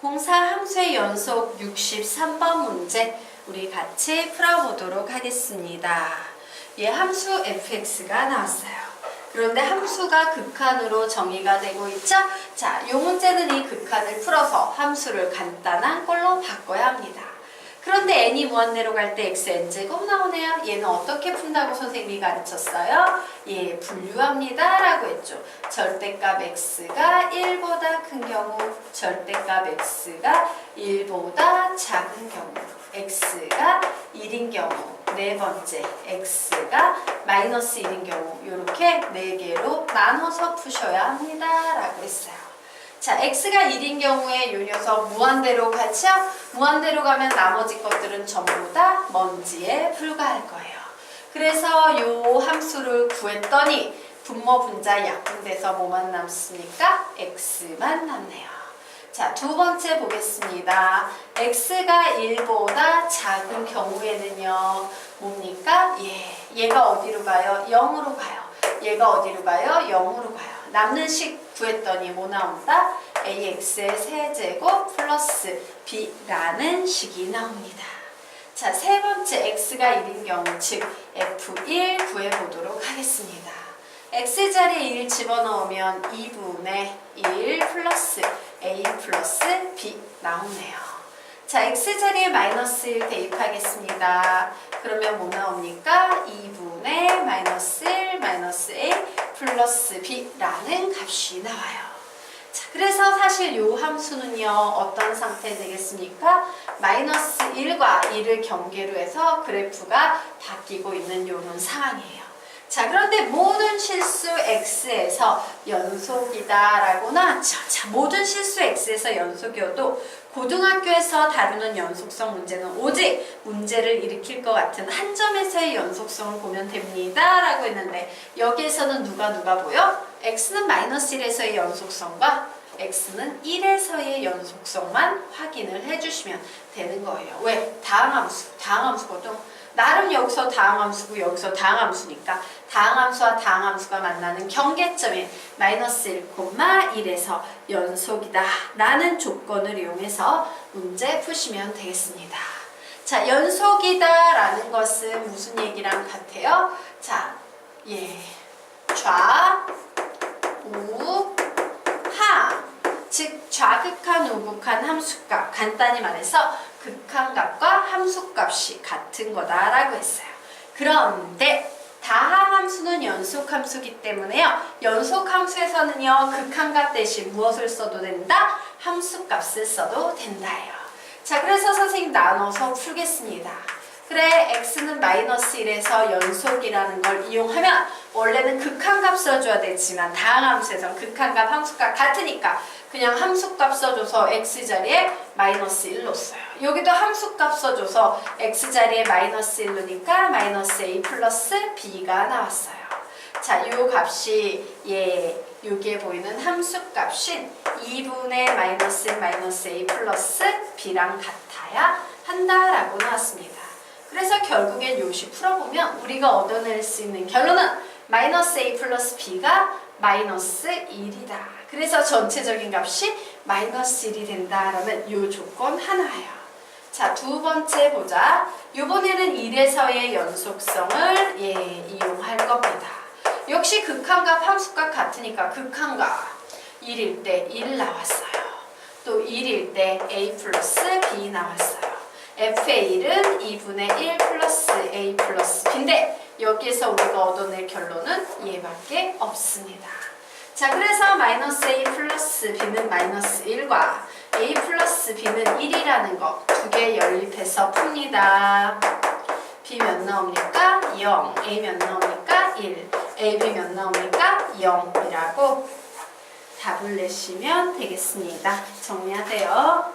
공사 함수의 연속 63번 문제 우리 같이 풀어보도록 하겠습니다. 예, 함수 fx가 나왔어요. 그런데 함수가 극한으로 정의가 되고 있죠? 자, 이 문제는 이 극한을 풀어서 함수를 간단한 걸로 바꿔야 합니다. 그런데 n이 무한대로 갈 때 x n제곱 나오네요. 얘는 어떻게 푼다고 선생님이 가르쳤어요? 예, 분류합니다. 라고 했죠. 절대값 x가 1보다 큰 경우, 절대값 x가 1보다 작은 경우, x가 1인 경우, 네 번째 x가 마이너스 1인 경우 이렇게 네 개로 나눠서 푸셔야 합니다. 라고 했어요. 자, x가 1인 경우에 요 녀석 무한대로 가죠? 무한대로 가면 나머지 것들은 전부 다 먼지에 불과할 거예요. 그래서 요 함수를 구했더니 분모 분자 약분돼서 뭐만 남습니까? x만 남네요. 자, 두 번째 보겠습니다. x가 1보다 작은 경우에는요. 뭡니까? 예, 얘가 어디로 가요? 0으로 가요. 얘가 어디로 가요? 0으로 가요. 남는 식 구했더니 뭐 나온다? ax의 세제곱 플러스 b라는 식이 나옵니다. 자, 세 번째 x가 1인 경우, 즉 f1 구해보도록 하겠습니다. x자리에 1 집어넣으면 2분의 1 플러스 a 플러스 b 나오네요. 자, x자리에 마이너스 1 대입하겠습니다. 그러면 뭐 나옵니까? 2분의 마이너스 1 마이너스 a 플러스 b라는 값이 나와요. 자, 그래서 사실 이 함수는요, 어떤 상태 되겠습니까? 마이너스 1과 1을 경계로 해서 그래프가 바뀌고 있는 이런 상황이에요. 자, 그런데 모든 실수 x에서 연속이다라고 나왔죠. 자, 모든 실수 x에서 연속이어도 고등학교에서 다루는 연속성 문제는 오직 문제를 일으킬 것 같은 한 점에서의 연속성을 보면 됩니다. 라고 했는데 여기에서는 누가 누가 보여? x는 마이너스 1에서의 연속성과 x는 1에서의 연속성만 확인을 해주시면 되는 거예요. 왜? 다항함수, 다항함수거든. 나름 여기서 다항함수고 여기서 다항함수니까 다항함수와 다항함수가 만나는 경계점에 마이너스 1, 1에서 연속이다 라는 조건을 이용해서 문제 푸시면 되겠습니다. 자, 연속이다 라는 것은 무슨 얘기랑 같아요? 자, 예, 좌, 우, 하. 즉 좌극한 우극한 함수값 간단히 말해서 극한값과 함수값이 같은 거다라고 했어요. 그런데 다항함수는 연속함수기 때문에요. 연속함수에서는요. 극한값 대신 무엇을 써도 된다? 함수값을 써도 된다예요. 자 그래서 선생님 나눠서 풀겠습니다. 그래 x는 마이너스 1에서 연속이라는 걸 이용하면 원래는 극한값 써줘야 되지만 다항함수에서 극한값 함수값 같으니까 그냥 함수값 써줘서 x자리에 마이너스 1로 써요. 여기도 함수값 써줘서 x자리에 마이너스 1로니까 마이너스 a 플러스 b가 나왔어요. 자, 요 값이 예, 여기에 보이는 함수값인 2분의 마이너스 마이너스 a 플러스 b랑 같아야 한다라고 나왔습니다. 그래서 결국엔 요식 풀어보면 우리가 얻어낼 수 있는 결론은 마이너스 a 플러스 b가 마이너스 1이다. 그래서 전체적인 값이 마이너스 1이 된다. 그러면 요 조건 하나예요. 자, 두 번째 보자. 이번에는 1에서의 연속성을 예, 이용할 겁니다. 역시 극한값 함수값 같으니까 극한값 1일 때 1 나왔어요. 또 1일 때 a 플러스 b 나왔어요. f의 1은 2분의 1 플러스 a 플러스 b인데 여기에서 우리가 얻어낼 결론은 얘밖에 없습니다. 자 그래서 마이너스 a 플러스 b는 마이너스 1과 a 플러스 b는 1이라는 거 두 개 연립해서 풉니다. b 몇 나옵니까? 0 a 몇 나옵니까? 1 a b 몇 나옵니까? 0이라고 답을 내시면 되겠습니다. 정리하세요.